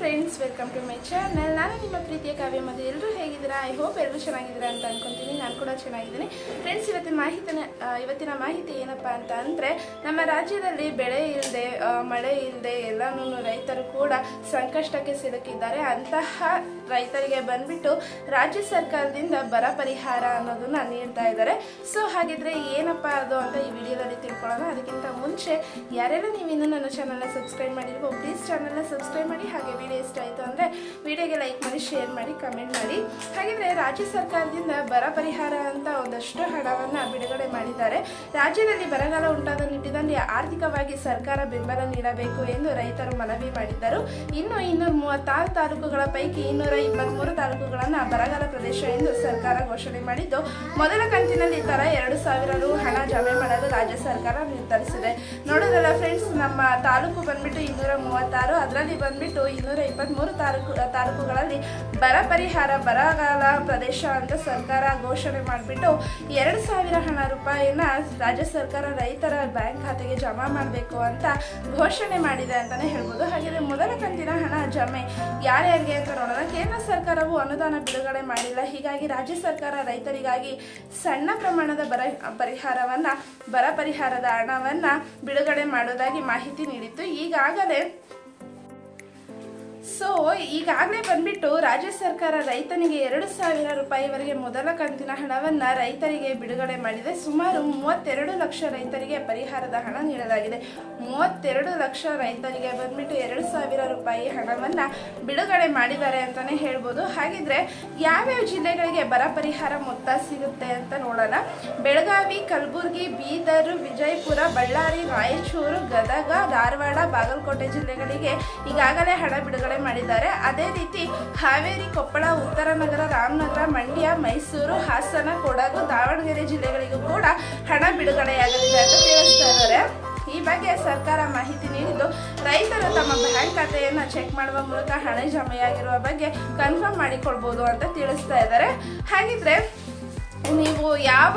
Friends welcome to my channel ನಾನು ನಿಮ್ಮ ಪ್ರೀತಿಯ ಕಾವ್ಯ ಮತ್ತು ಎಲ್ಲರೂ ಹೇಗಿದ್ದೀರಾ? ಐ ಹೋಪ್ ಎಲ್ಲರೂ ಚೆನ್ನಾಗಿದ್ದೀರಾ ಅಂತ ಅನ್ಕೊತೀನಿ. ನಾನು ಕೂಡ ಚೆನ್ನಾಗಿದ್ದೀನಿ. ಫ್ರೆಂಡ್ಸ್ ಇವತ್ತಿನ ಮಾಹಿತಿನ ಇವತ್ತಿನ ಮಾಹಿತಿ ಏನಪ್ಪ ಅಂತ ಅಂದರೆ, ನಮ್ಮ ರಾಜ್ಯದಲ್ಲಿ ಬೆಳೆ ಇಲ್ಲದೆ ಮಳೆ ಇಲ್ಲದೆ ಎಲ್ಲನೂ ರೈತರು ಕೂಡ ಸಂಕಷ್ಟಕ್ಕೆ ಸಿಲುಕಿದ್ದಾರೆ. ಅಂತಹ ರೈತರಿಗೆ ಬಂದ್ಬಿಟ್ಟು ರಾಜ್ಯ ಸರ್ಕಾರದಿಂದ ಬರ ಪರಿಹಾರ ಅನ್ನೋದನ್ನ ನೀಡ್ತಾ ಇದ್ದಾರೆ. ಸೊ ಹಾಗಿದ್ರೆ ಏನಪ್ಪ ಅದು ಅಂತ ಈ ವಿಡಿಯೋದಲ್ಲಿ ತಿಳ್ಕೊಳ್ಳೋಣ. ಅದಕ್ಕಿಂತ ಮುಂಚೆ, ಯಾರೆಲ್ಲ ನೀವು ಇನ್ನೂ ನನ್ನ ಚಾನಲ್ನ ಸಬ್ಸ್ಕ್ರೈಬ್ ಮಾಡಿರ್ಬೋದು ಪ್ಲೀಸ್ ಚಾನಲ್ನ ಸಬ್ಸ್ಕ್ರೈಬ್ ಮಾಡಿ. ಹಾಗೆ ವಿಡಿಯೋ ಇಷ್ಟ ಆಯಿತು ಅಂದರೆ ವಿಡಿಯೋಗೆ ಲೈಕ್ ಮಾಡಿ, ಶೇರ್ ಮಾಡಿ, ಕಮೆಂಟ್ ಮಾಡಿ. ಹಾಗಿದ್ರೆ ರಾಜ್ಯ ಸರ್ಕಾರದಿಂದ ಬರ ಪರಿಹಾರ ಅಂತ ಒಂದಷ್ಟು ಹಣವನ್ನು ಬಿಡುಗಡೆ ಮಾಡಿದ್ದಾರೆ. ರಾಜ್ಯದಲ್ಲಿ ಬರಗಾಲ ಉಂಟಾದ ನಿಟ್ಟಿನಲ್ಲಿ ಆರ್ಥಿಕವಾಗಿ ಸರ್ಕಾರ ಬೆಂಬಲ ನೀಡಬೇಕು ಎಂದು ರೈತರು ಮನವಿ ಮಾಡಿದ್ದರು. ಇನ್ನು ಇನ್ನೂರ ಮೂವತ್ತಾರು ತಾಲೂಕುಗಳ ಪೈಕಿ ಇನ್ನೂರ ಇಪ್ಪತ್ತ್ಮೂರು ತಾಲೂಕುಗಳನ್ನು ಬರಗಾಲ ಪ್ರದೇಶ ಎಂದು ಸರ್ಕಾರ ಘೋಷಣೆ ಮಾಡಿದ್ದು. ಮೊದಲ ಕಂತಿನಲ್ಲಿ ತರ ಎರಡು ಸಾವಿರ ರು ಹಣ ಜಮೆ ಮಾಡಲು ರಾಜ್ಯ ಸರ್ಕಾರ ನಿರ್ಧರಿಸಿದೆ. ನಮ್ಮ ತಾಲೂಕು ಬಂದ್ಬಿಟ್ಟು ಇನ್ನೂರ ಮೂವತ್ತಾರು. ಅದರಲ್ಲಿ ಬಂದ್ಬಿಟ್ಟು ಇನ್ನೂರ ಇಪ್ಪತ್ತ್ಮೂರು ತಾಲೂಕು ತಾಲೂಕುಗಳಲ್ಲಿ ಬರ ಪರಿಹಾರ, ಬರಗಾಲ ಪ್ರದೇಶ ಅಂತ ಸರ್ಕಾರ ಘೋಷಣೆ ಮಾಡಿಬಿಟ್ಟು ಎರಡು ಸಾವಿರ ಹಣ ರೂಪಾಯಿನ ರಾಜ್ಯ ಸರ್ಕಾರ ರೈತರ ಬ್ಯಾಂಕ್ ಖಾತೆಗೆ ಜಮಾ ಮಾಡಬೇಕು ಅಂತ ಘೋಷಣೆ ಮಾಡಿದೆ ಅಂತಲೇ ಹೇಳ್ಬೋದು. ಹಾಗೆಯೇ ಮೊದಲ ಕಂತಿನ ಹಣ ಜಮೆ ಯಾರ್ಯಾರಿಗೆ ಅಂತ ನೋಡೋಣ. ಕೇಂದ್ರ ಸರ್ಕಾರವು ಅನುದಾನ ಬಿಡುಗಡೆ ಮಾಡಿಲ್ಲ. ಹೀಗಾಗಿ ರಾಜ್ಯ ಸರ್ಕಾರ ರೈತರಿಗಾಗಿ ಸಣ್ಣ ಪ್ರಮಾಣದ ಬರ, ಪರಿಹಾರವನ್ನು, ಬರ ಪರಿಹಾರದ ಹಣವನ್ನು ಬಿಡುಗಡೆ ಮಾಡೋದಾಗಿ ಮಾಹಿತಿ ನೀಡಿತ್ತು. ಈಗಾಗಲೇ ಸೊ ಈಗಾಗಲೇ ಬಂದ್ಬಿಟ್ಟು ರಾಜ್ಯ ಸರ್ಕಾರ ರೈತನಿಗೆ ಎರಡು ಸಾವಿರ ರೂಪಾಯಿವರೆಗೆ ಮೊದಲ ಕಂತಿನ ಹಣವನ್ನ ರೈತರಿಗೆ ಬಿಡುಗಡೆ ಮಾಡಿದೆ. ಸುಮಾರು ಮೂವತ್ತೆರಡು ಲಕ್ಷ ರೈತರಿಗೆ ಪರಿಹಾರದ ಹಣ ನೀಡಲಾಗಿದೆ. ಮೂವತ್ತೆರಡು ಲಕ್ಷ ರೈತರಿಗೆ ಬಂದ್ಬಿಟ್ಟು ಎರಡು ಸಾವಿರ ರೂಪಾಯಿ ಹಣವನ್ನ ಬಿಡುಗಡೆ ಮಾಡಿದ್ದಾರೆ ಅಂತಾನೆ ಹೇಳ್ಬೋದು. ಹಾಗಿದ್ರೆ ಯಾವ್ಯಾವ ಜಿಲ್ಲೆಗಳಿಗೆ ಬರ ಪರಿಹಾರ ಮೊತ್ತ ಸಿಗುತ್ತೆ ಅಂತ ನೋಡೋಣ. ಬೆಳಗಾವಿ, ಕಲಬುರಗಿ, ಬೀದರ್, ವಿಜಯಪುರ, ಬಳ್ಳಾರಿ, ರಾಯಚೂರು, ಗದಗ, ಧಾರವಾಡ, ಬಾಗಲಕೋಟೆ ಜಿಲ್ಲೆಗಳಿಗೆ ಈಗಾಗಲೇ ಹಣ ಬಿಡುಗಡೆ ಮಾಡಿದ್ದಾರೆ. ಅದೇ ರೀತಿ ಹಾವೇರಿ, ಕೊಪ್ಪಳ, ಉತ್ತರ ನಗರ, ರಾಮನಗರ, ಮಂಡ್ಯ, ಮೈಸೂರು, ಹಾಸನ, ಕೊಡಗು, ದಾವಣಗೆರೆ ಜಿಲ್ಲೆಗಳಿಗೂ ಕೂಡ ಹಣ ಬಿಡುಗಡೆಯಾಗಲಿದೆ ಅಂತ ತಿಳಿಸ್ತಾ ಇದ್ದಾರೆ. ಈ ಬಗ್ಗೆ ಸರ್ಕಾರ ಮಾಹಿತಿ ನೀಡಿದ್ದು, ರೈತರು ತಮ್ಮ ಬ್ಯಾಂಕ್ ಖಾತೆಯನ್ನು ಚೆಕ್ ಮಾಡುವ ಮೂಲಕ ಹಣ ಜಮೆಯಾಗಿರುವ ಬಗ್ಗೆ ಕನ್ಫರ್ಮ್ ಮಾಡಿಕೊಳ್ಬೋದು ಅಂತ ತಿಳಿಸ್ತಾ ಇದ್ದಾರೆ. ಹಾಗಿದ್ರೆ ನೀವು ಯಾವ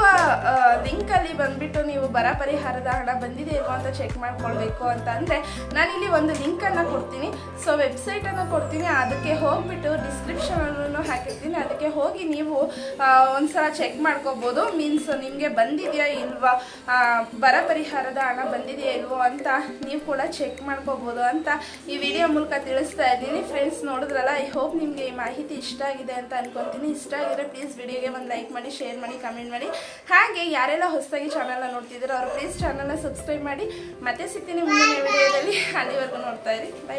ಲಿಂಕಲ್ಲಿ ಬಂದ್ಬಿಟ್ಟು ನೀವು ಬರ ಪರಿಹಾರದ ಹಣ ಬಂದಿದೆ ಅಂತ ಚೆಕ್ ಮಾಡ್ಕೊಳ್ಬೇಕು ಅಂತ ಅಂದರೆ ನಾನಿಲ್ಲಿ ಒಂದು ಲಿಂಕನ್ನು ಕೊಡ್ತೀನಿ. ಸೊ ವೆಬ್ಸೈಟನ್ನು ಕೊಡ್ತೀನಿ. ಅದಕ್ಕೆ ಹೋಗ್ಬಿಟ್ಟು ಡಿಸ್ಕ್ರಿಪ್ಷನನ್ನು ಹಾಕಿರ್ತೀನಿ. ಅದಕ್ಕೆ ಹೋಗಿ ನೀವು ಒಂದು ಸಲ ಚೆಕ್ ಮಾಡ್ಕೋಬೋದು. ಮೀನ್ಸ್ ನಿಮಗೆ ಬಂದಿದೆಯಾ ಇಲ್ವಾ? ಬರ ಪರಿಹಾರದ ಹಣ ಬಂದಿದೆಯಾ ಇಲ್ವೋ ಅಂತ ನೀವು ಕೂಡ ಚೆಕ್ ಮಾಡ್ಕೋಬೋದು ಅಂತ ಈ ವಿಡಿಯೋ ಮೂಲಕ ತಿಳಿಸ್ತಾ ಇದ್ದೀನಿ. ಫ್ರೆಂಡ್ಸ್ ನೋಡಿದ್ರಲ್ಲ ಐ ಹೋಪ್ ನಿಮಗೆ ಈ ಮಾಹಿತಿ ಇಷ್ಟ ಆಗಿದೆ ಅಂತ ಅನ್ಕೊಂತೀನಿ. ಇಷ್ಟ ಆಗಿದ್ರೆ ಪ್ಲೀಸ್ ವಿಡಿಯೋಗೆ ಒಂದು ಲೈಕ್ ಮಾಡಿ ಶೇರ್ ಮಾಡಿ ಕಮೆಂಟ್ ಮಾಡಿ. ಹಾಗೆ ಯಾರೆಲ್ಲ ಹೊಸದಾಗಿ ಚಾನಲ್ನ ನೋಡ್ತಿದ್ದೀರೋ ಅವ್ರು ಪ್ಲೀಸ್ ಚಾನಲ್ನ ಸಬ್ಸ್ಕ್ರೈಬ್ ಮಾಡಿ. ಮತ್ತೆ ಸಿಗ್ತೀನಿ ಮುಂದಿನ ವಿಡಿಯೋದಲ್ಲಿ ಅಲ್ಲಿವರೆಗೂ ನೋಡ್ತಾ ಇರಿ. ಬೈ